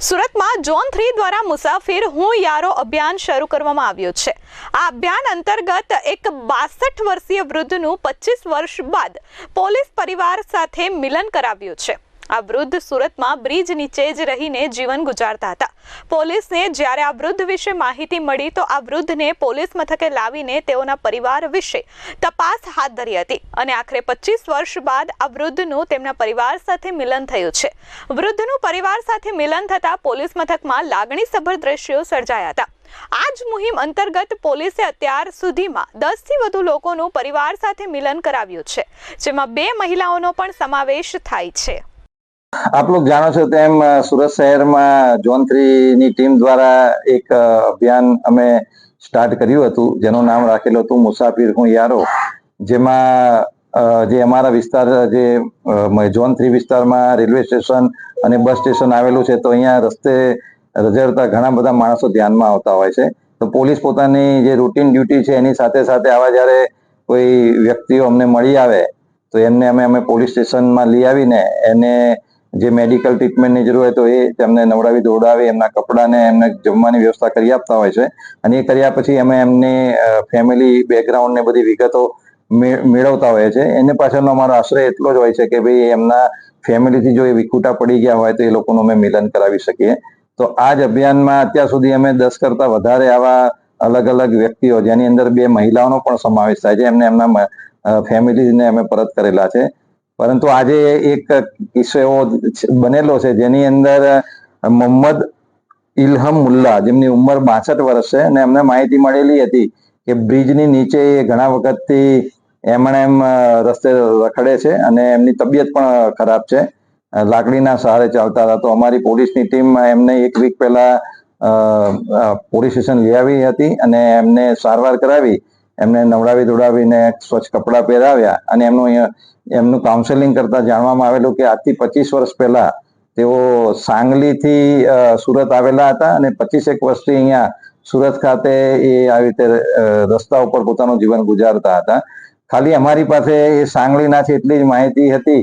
સુરતમાં zone three દ્વારા મુસાફિર હું યારો અભિયાન શરૂ કરવામાં આવ્યું છે. આ અભિયાન અંતર્ગત એક બાસઠ વર્ષીય વૃદ્ધનું પચીસ વર્ષ બાદ પોલીસ પરિવાર સાથે મિલન કરાવ્યું છે. આ વૃદ્ધ સુરતમાં બ્રિજ નીચે જ રહીને જીવન ગુજારતા હતા. પોલીસને જ્યારે આ વૃદ્ધ વિશે માહિતી મળી, તો આ વૃદ્ધને પોલીસ મથકે લાવીને તેઓના પરિવાર વિશે તપાસ હાથ ધરી હતી અને આખરે પચીસ વર્ષ બાદ આ વૃદ્ધનું તેમના પરિવાર સાથે મિલન થયું છે. વૃદ્ધનું પરિવાર સાથે મિલન થતાં પોલીસ મથકમાં લાગણીસભર દ્રશ્યો સર્જાયા હતા. આ જ મુહિમ અંતર્ગત પોલીસે અત્યાર સુધીમાં દસથી વધુ લોકોનું પરિવાર સાથે મિલન કરાવ્યું છે, જેમાં બે મહિલાઓનો પણ સમાવેશ થાય છે. આપ લોગ જાણો છો તેમ સુરત શહેરમાં ઝોનની ટીમ દ્વારા એક અભિયાન અમે સ્ટાર્ટ કર્યું હતું, જેનું નામ રાખેલું હતું મુસાફિર હું યારો, જેમાં જે અમારા વિસ્તાર, જે ઝોન થ્રી વિસ્તારમાં રેલવે સ્ટેશન અને બસ સ્ટેશન આવેલું છે, તો અહીંયા રસ્તે રજડતા ઘણા બધા માણસો ધ્યાનમાં આવતા હોય છે. તો પોલીસ પોતાની જે રૂટીન ડ્યુટી છે, એની સાથે સાથે આવા જ્યારે કોઈ વ્યક્તિઓ અમને મળી આવે, તો એમને અમે અમે પોલીસ સ્ટેશનમાં લઈ આવીને એને જે મેડિકલ ટ્રીટમેન્ટની જરૂર હોય તો એ તેમને નવડાવી દોડાવી એમના કપડાને એમને જમવાની વ્યવસ્થા કરી આપતા હોય છે. અને એ કર્યા પછી અમે એમની ફેમિલી બેકગ્રાઉન્ડ ને બધી વિગતો મેળવતા હોય છે. એને પાછળનો અમારો આશ્રય એટલો જ હોય છે કે ભાઈ એમના ફેમિલીથી જો એ વિખૂટા પડી ગયા હોય તો એ લોકોનું અમે મિલન કરાવી શકીએ. તો આ જ અભિયાનમાં અત્યાર સુધી અમે દસ કરતા વધારે આવા અલગ અલગ વ્યક્તિઓ, જેની અંદર બે મહિલાઓનો પણ સમાવેશ થાય છે, એમને એમના ફેમિલીને અમે પરત કરેલા છે. પરંતુ આજે એક કિસ્સો એવો બનેલો છે જેની અંદર મોહમ્મદ ઇલહમ મુલ્લા, જેમની ઉંમર બાસઠ વર્ષ છે અને એમને માહિતી મળેલી હતી કે બ્રિજની નીચે ઘણા વખતથી એમણે એમ રસ્તે રખડે છે અને એમની તબિયત પણ ખરાબ છે. લાકડીના સહારે ચાલતા હતા. તો અમારી પોલીસની ટીમ એમને એક વીક પહેલા પોલીસ સ્ટેશન લઈ આવી હતી અને એમને સારવાર કરાવી. એમને નવડાવી દોડાવીને સ્વચ્છ કપડાં પહેરાવ્યા અને એમનું એમનું કાઉન્સેલિંગ કરતા જાણવામાં આવેલું કે આજથી પચીસ વર્ષ પહેલા તેઓ સાંગલીથી સુરત આવેલા હતા અને પચીસેક વર્ષથી અહીંયા સુરત ખાતે એ આવી રીતે રસ્તા ઉપર પોતાનું જીવન ગુજારતા હતા. ખાલી અમારી પાસે એ સાંગલીના છે એટલી જ માહિતી હતી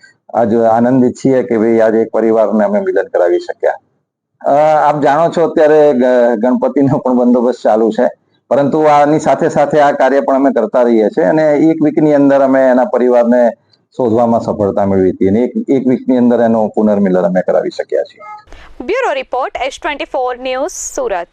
આજ આનંદિત છીએ કે ભાઈ આજે એક પરિવારને અમે મિલન કરાવી શક્યા. આપ જાણો છો અત્યારે ગણપતિનો પણ બંદોબસ્ત ચાલુ છે. પરંતુ આની સાથે સાથે આ કાર્ય પણ અમે કરતા રહીએ છીએ અને એક વીકની અંદર અમે એના પરિવારને શોધવામાં સફળતા મેળવી હતી અને એક એક વીકની અંદર એનું પુનર્મિલન અમે કરાવી શક્યા છીએ. Bureau report S twenty four news Surat.